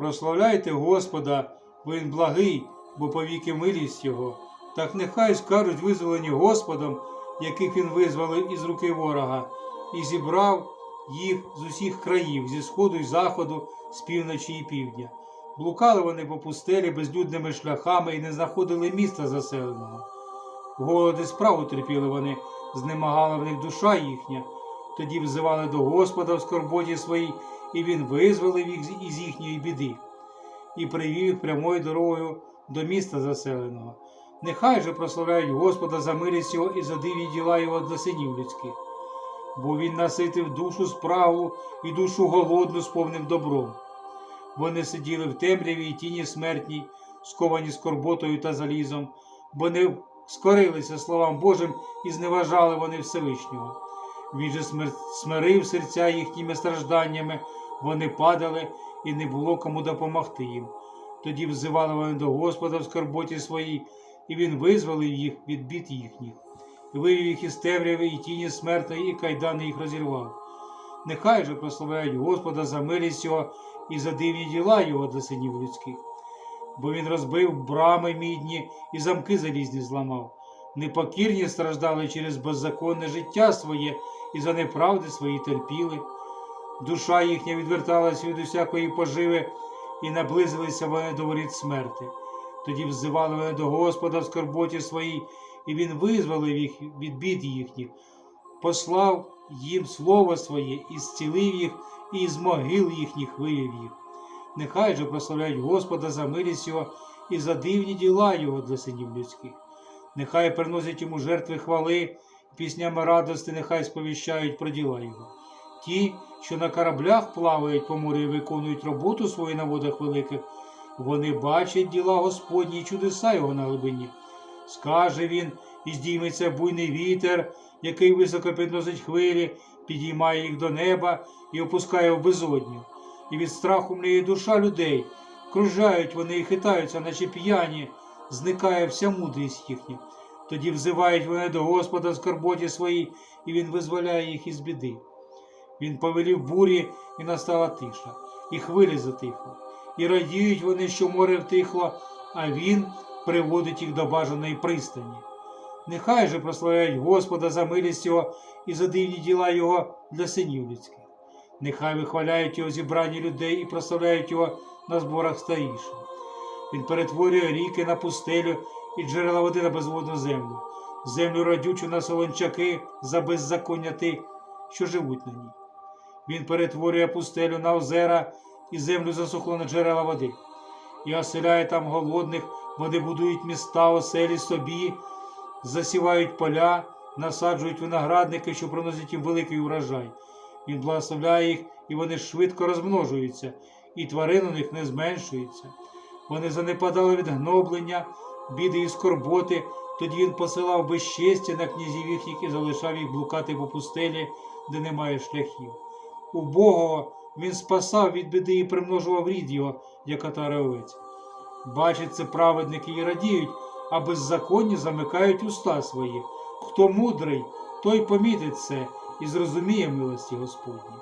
Прославляйте Господа, бо Він благий, бо повіки милість Його. Так нехай скажуть визволені Господом, яких Він визволив із руки ворога, і зібрав їх з усіх країв, зі сходу й заходу, з півночі і півдня. Блукали вони по пустелі безлюдними шляхами і не знаходили міста заселеного. Голод і справу терпіли вони, знемагала в них душа їхня. Тоді взивали до Господа в скорботі своїй, і Він визволив їх із їхньої біди і привів їх прямою дорогою до міста заселеного. Нехай же прославляють Господа за милість його і за дивні діла його для синів людських. Бо він наситив душу справу і душу голодну сповнив добром. Вони сиділи в темряві і тіні смертній, сковані скорботою та залізом, бо не скорилися словам Божим і зневажали вони Всевишнього. Він же смир- смирив серця їхніми стражданнями, вони падали, і не було кому допомогти їм. Тоді взивали вони до Господа в скорботі своїй, і він визволив їх від бід їхніх, і вивів їх із темряви і тіні смертної, і кайдани їх розірвав. Нехай же прославляють Господа за милість його і за дивні діла його для синів людських. Бо він розбив брами мідні і замки залізні зламав. Непокірні страждали через беззаконне життя своє і за неправди свої терпіли. Душа їхня відверталась від усякої поживи, і наблизилися вони до воріт смерти. Тоді взивали вони до Господа в скорботі своїй, і Він визволив їх від бід їхніх, послав їм слово своє, і зцілив їх, і з могил їхніх вивів їх. Нехай же прославляють Господа за милість Його і за дивні діла Його для синів людських. Нехай приносять йому жертви хвали, піснями радости, нехай сповіщають про діла Його. Ті, що на кораблях плавають по морю і виконують роботу свою на водах великих, вони бачать діла Господні і чудеса Його на глибині. Скаже він, і здійметься буйний вітер, який високо підносить хвилі, підіймає їх до неба і опускає в безодню. І від страху мліє душа людей, кружають вони і хитаються, наче п'яні, зникає вся мудрість їхня. Тоді взивають вони до Господа в скорботі своїй, і Він визволяє їх із біди. Він повелів бурі, і настала тиша, і хвилі затихли. І радіють вони, що море втихло, а він приводить їх до бажаної пристані. Нехай же прославляють Господа за милість Його і за дивні діла Його для синів людських. Нехай вихваляють його зібрані людей і прославляють його на зборах старіших. Він перетворює ріки на пустелю і джерела води на безводну землю, землю родючу на солончаки за беззаконня тих, що живуть на ній. Він перетворює пустелю на озера і землю засохло на джерела води, і оселяє там голодних, вони будують міста, оселі собі, засівають поля, насаджують виноградники, що приносять їм великий урожай. Він благословляє їх, і вони швидко розмножуються, і тварин у них не зменшується. Вони занепадали від гноблення, біди і скорботи, тоді він посилав безчестя на князів їхніх і залишав їх блукати по пустелі, де немає шляхів. Убогого він спасав від біди і примножував рід його, як отара овець. Бачать це праведники і радіють, а беззаконні замикають уста свої. Хто мудрий, той помітить це і зрозуміє милості Господні.